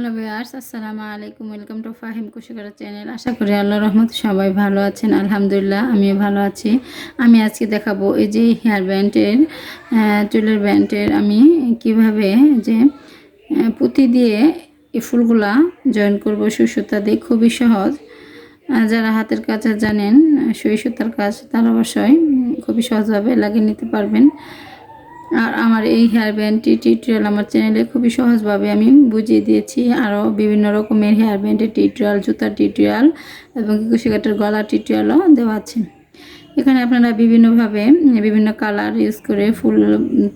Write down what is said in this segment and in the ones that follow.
Hello viewers, আসসালামু আলাইকুম। Welcome to Fahim Kushikara channel. আশা করি আল্লাহ রহমত সবাই ভালো আছেন। আলহামদুলিল্লাহ, আমিও ভালো আছি। আমি আজকে দেখাবো এই যে হেয়ার ব্যান্ডের চুলের ব্যান্ডের। আমি কীভাবে যে পুঁতি দিয়ে এই ফুলগুলা জয়েন করব, সুসুতা দিয়ে খুবই সহজ। যারা হাতের কাজ জানেন সুই সুতার কাজ, তারা অবশ্যই খুবই সহজভাবে লাগিয়ে নিতে পারবেন। আর আমার এই হেয়ার ব্যান্ডটি টিউটোরিয়াল আমার চ্যানেলে খুবই সহজভাবে আমি বুঝিয়ে দিয়েছি। আরও বিভিন্ন রকমের হেয়ার ব্যান্ডের টিউটোরিয়াল জুতার টিউটোরিয়াল এবং কুশিকাটার গলা টিউটোরিয়ালও দেওয়া আছে। এখানে আপনারা বিভিন্নভাবে, বিভিন্ন কালার ইউজ করে ফুল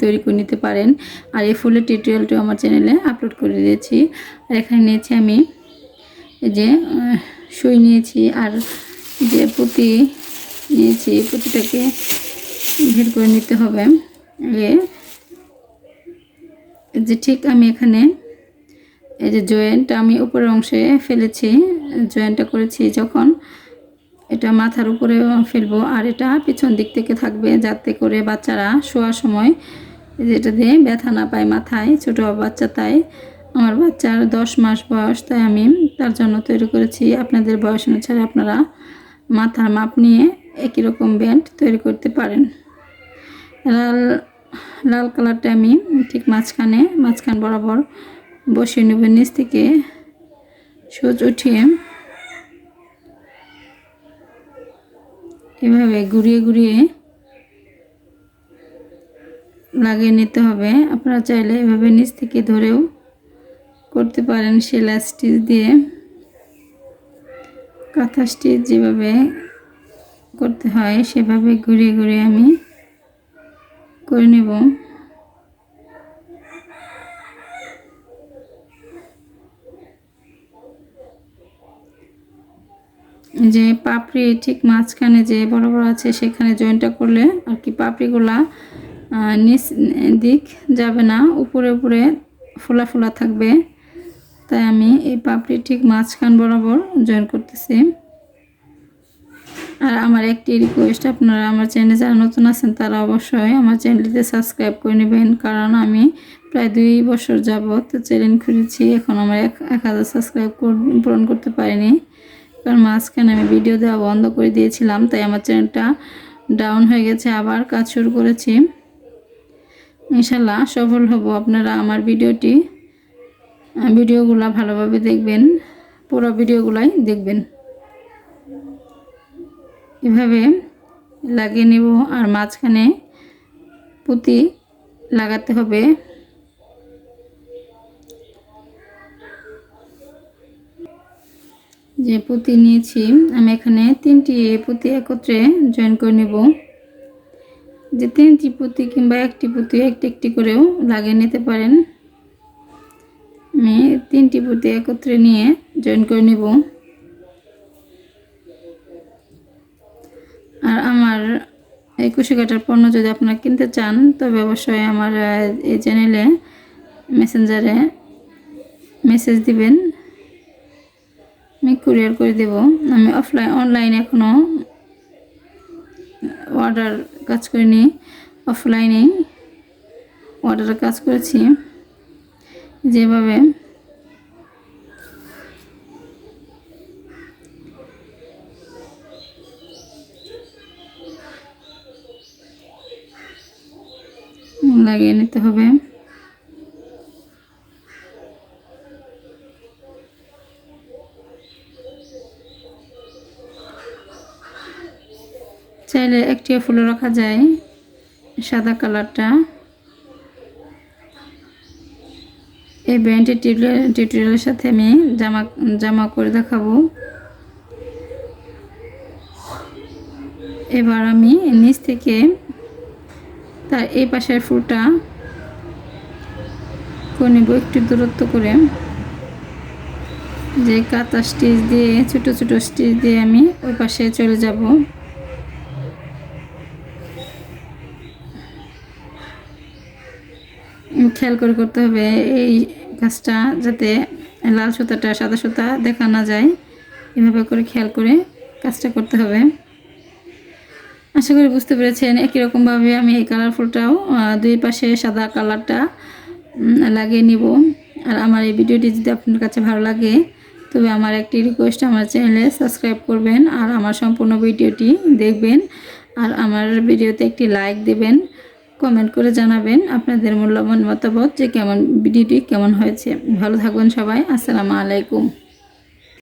তৈরি করে নিতে পারেন। আর এই ফুলের টিউটোরিয়ালটিও আমার চ্যানেলে আপলোড করে দিয়েছি। আর এখানে নিয়েছি আমি যে সুই নিয়েছি আর যে পুঁতি নিয়েছি। পুঁতিটাকে বের করে নিতে হবে। যে ঠিক আমি এখানে এই যে জয়েন্ট আমি উপরের অংশে ফেলেছি, জয়েন্টটা করেছি যখন এটা মাথার উপরে ফেলব আর এটা পিছন দিক থেকে থাকবে যাতে করে বাচ্চারা শোয়ার সময় এই যে এটা দিয়ে ব্যথা না পায় মাথায়, ছোটো বাচ্চা তাই আমার বাচ্চার দশ মাস বয়স তাই আমি তার জন্য তৈরি করেছি। আপনাদের বয়স অনুসারে আপনারা মাথার মাপ নিয়ে একই রকম ব্যান্ড তৈরি করতে পারেন। লাল কালারটা আমি ঠিক মাঝখানে, মাঝখান বরাবর বসিয়ে নেব নিচ থেকে। সুচ উঠিয়ে এভাবে ঘুরিয়ে ঘুরিয়ে লাগিয়ে নিতে হবে। আপনারা চাইলে এভাবে নিচ থেকে ধরেও করতে পারেন সেলাই স্টিচ দিয়ে। কাঁথা স্টিচ যেভাবে করতে হয় সেভাবে ঘুরিয়ে ঘুরিয়ে আমি করে নেব। যে পাপড়ি ঠিক মাঝখানে যে বড় বড় আছে, সেখানে জয়েন্টটা করলে আর কি পাপড়িগুলা নিচ দিক যাবে না, উপরে উপরে ফোলা ফোলা থাকবে। তাই আমি এই পাপড়ি ঠিক মাঝখান বরাবর জয়েন করতেছি। আর আমার একটি রিকোয়েস্ট আপনারা আমার চ্যানেলে যারা নতুন আছেন, তারা অবশ্যই আমার চ্যানেলটিতে সাবস্ক্রাইব করে নেবেন। কারণ আমি প্রায় দুই বছর যাবৎ চ্যানেল খুলেছি, এখন আমার এক এক হাজার সাবস্ক্রাইব পূরণ করতে পারিনি। কারণ মাঝখানে আমি ভিডিও দেওয়া বন্ধ করে দিয়েছিলাম, তাই আমার চ্যানেলটা ডাউন হয়ে গেছে, আবার কাজ শুরু করেছি। ইনশাল্লাহ সফল হব। আপনারা আমার ভিডিওটি ভিডিওগুলো ভালোভাবে দেখবেন, পুরো ভিডিওগুলাই দেখবেন। এভাবে লাগিয়ে নেব আর মাঝখানে পুঁতি লাগাতে হবে। যে পুঁতি নিয়েছি, আমি এখানে তিনটি পুঁতি একত্রে জয়েন করে নেব। যে তিনটি পুঁতি কিংবা একটি পুঁতি একটি একটি করেও লাগিয়ে নিতে পারেন। আমি তিনটি পুঁতি একত্রে নিয়ে জয়েন করে নেব। আর আমার এই কুশি কাটার পণ্য যদি আপনারা কিনতে চান, তবে অবশ্যই আমার এই চ্যানেলে মেসেঞ্জারে মেসেজ দিবেন। আমি কুরিয়ার করে দেব। আমি অফলাইন অনলাইনে এখনও অর্ডার কাজ করিনি। অফলাইনেই অর্ডারের কাজ করেছি। যেভাবে লাগিয়ে নিতে হবে। চাইলে একটি ফুলও রাখা যায়, সাদা কালারটা। এই ব্যান্ডের টিউটোরিয়ালের সাথে আমি জামা জামা করে দেখাবো। এবার আমি নিচ থেকে তার এই পাশের করে নেব একটু দূরত্ব করে। যে কাঁথা স্টিচ দিয়ে, ছোট ছোট স্টিচ দিয়ে আমি ওই পাশে চলে যাব। খেয়াল করে করতে হবে এই কাজটা যাতে লাল সুতাটা, সাদা সুতা দেখা না যায়। এভাবে করে খেয়াল করে কাজটা করতে হবে। আশা করি বুঝতে পেরেছেন, একই রকমভাবে আমি এই কালারফুলটাও দুই পাশে সাদা কালারটা লাগিয়ে নিব। আর আমার এই ভিডিওটি যদি আপনার কাছে ভালো লাগে, তবে আমার একটি রিকোয়েস্ট আমার চ্যানেলে সাবস্ক্রাইব করবেন আর আমার সম্পূর্ণ ভিডিওটি দেখবেন। আর আমার ভিডিওতে একটি লাইক দেবেন কমেন্ট করে জানাবেন আপনাদের মূল্যবান মতামত যে কেমন, ভিডিওটি কেমন হয়েছে। ভালো থাকবেন সবাই, আসসালামু আলাইকুম।